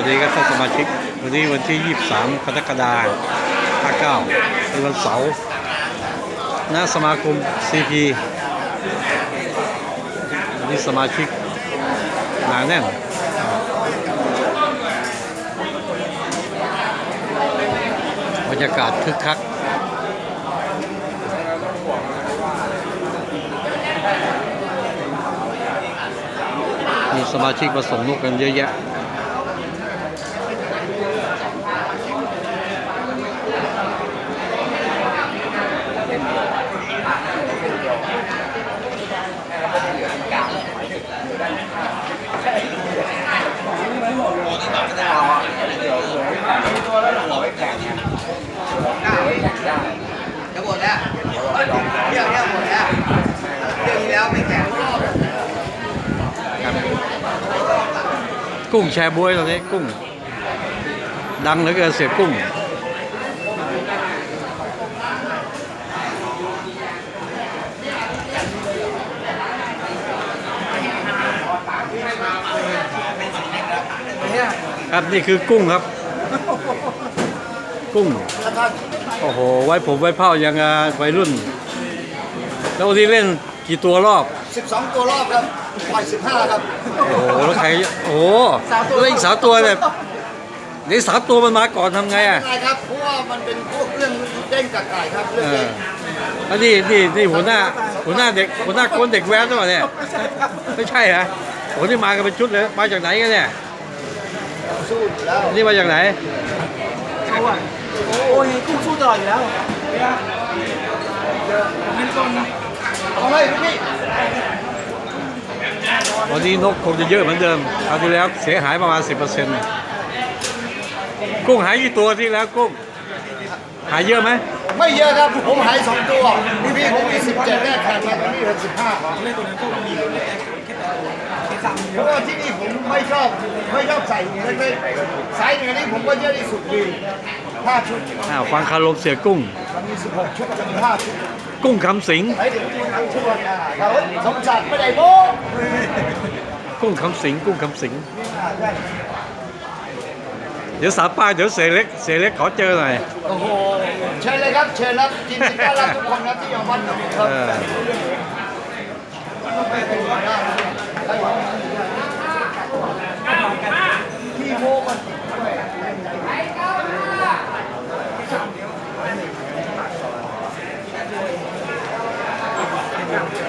วัสดีครับท่านสมาชิก วันนี้วันที่ 23 กรกฎาคม59เป็นวันเสาร์น้าสมาคม CP วันนี้สมาชิกหนาแน่นบรรยากาศคึกคักมีสมาชิกมาส่งลูกกันเยอะแยะ จะหมดแล้วเที่ยวเที่ยหมดแล้วเที่ยวที่แล้วไม่แข่งรอบกุ้งแชร์บวยตอนนี้กุ้ง ดังเหลือเกินเสียกุ้งครับนี่คือกุ้งครับ กุ้ง โอ้โห ไว้ผมไว้เผายังอะวัยรุ่น แล้ววันนี้เล่นกี่ตัวรอบ 12 ตัวรอบครับปล่อย15 ครับ โอ้โหแล้วใครโอ้โหแล้วอีกสามตัวแบบนี่สามตัวมันมาก่อนทำไงอะไงครับ เพราะว่ามันเป็นพวกเรื่องเด้งกับไก่ครับ เรื่เอองอเด้งแล้วนี่นี่นี่หัวหน้าหัวหน้าเด็กหัวหน้าคนเด็กแว้นหรือเปล่าเนี่ยไม่ใช่เหรอโอ้นี่มากันเป็นชุดเลยมาจากไหนกันเนี่ยสู้อยู่แล้วนี่มาจากไหน โอ้ยกุ้งสู้ตลอดอยู่แล้วผมเป็นต้นนะเอาเลยพี่วันนี้นกคงจะเยอะเหมือนเดิมคราวที่แล้วเสียหายประมาณ 10%กุ้งหายกี่ตัวที่แล้วกุ้ง หายเยอะไหม ไม่เยอะครับ ผมหาย2ตัว พี่พี่ผมมี17แรกขาดมาตอนนี้เหลือ15ครับเล่นตัวนั้นก็มีแค่แค่แค่สาม เพราะว่าที่นี่ผมไม่ชอบไม่ชอบใส่เล็กๆไซส์หนึ่งอันนี้ผมก็เยอะที่สุดคือ5ชุดอ้าวฟังคารมเสียกุ้ง มันมี16ชุดมันมี5ชุดกุ้งคำสิงไอ้เด็กที่ทั้งชุดอะครับสมศักดิ์ไม่ได้โม้กุ้งคำสิงกุ้งคำสิง เดี๋ยวสามป้าเดี๋ยวเสยเล็กเสยเล็กขอเจอหน่อย โอ้โห เชิญเลยครับ เชิญรับยินดีต้อนรับทุกคนครับที่ยอมวัดกับผมครับ ปากซอย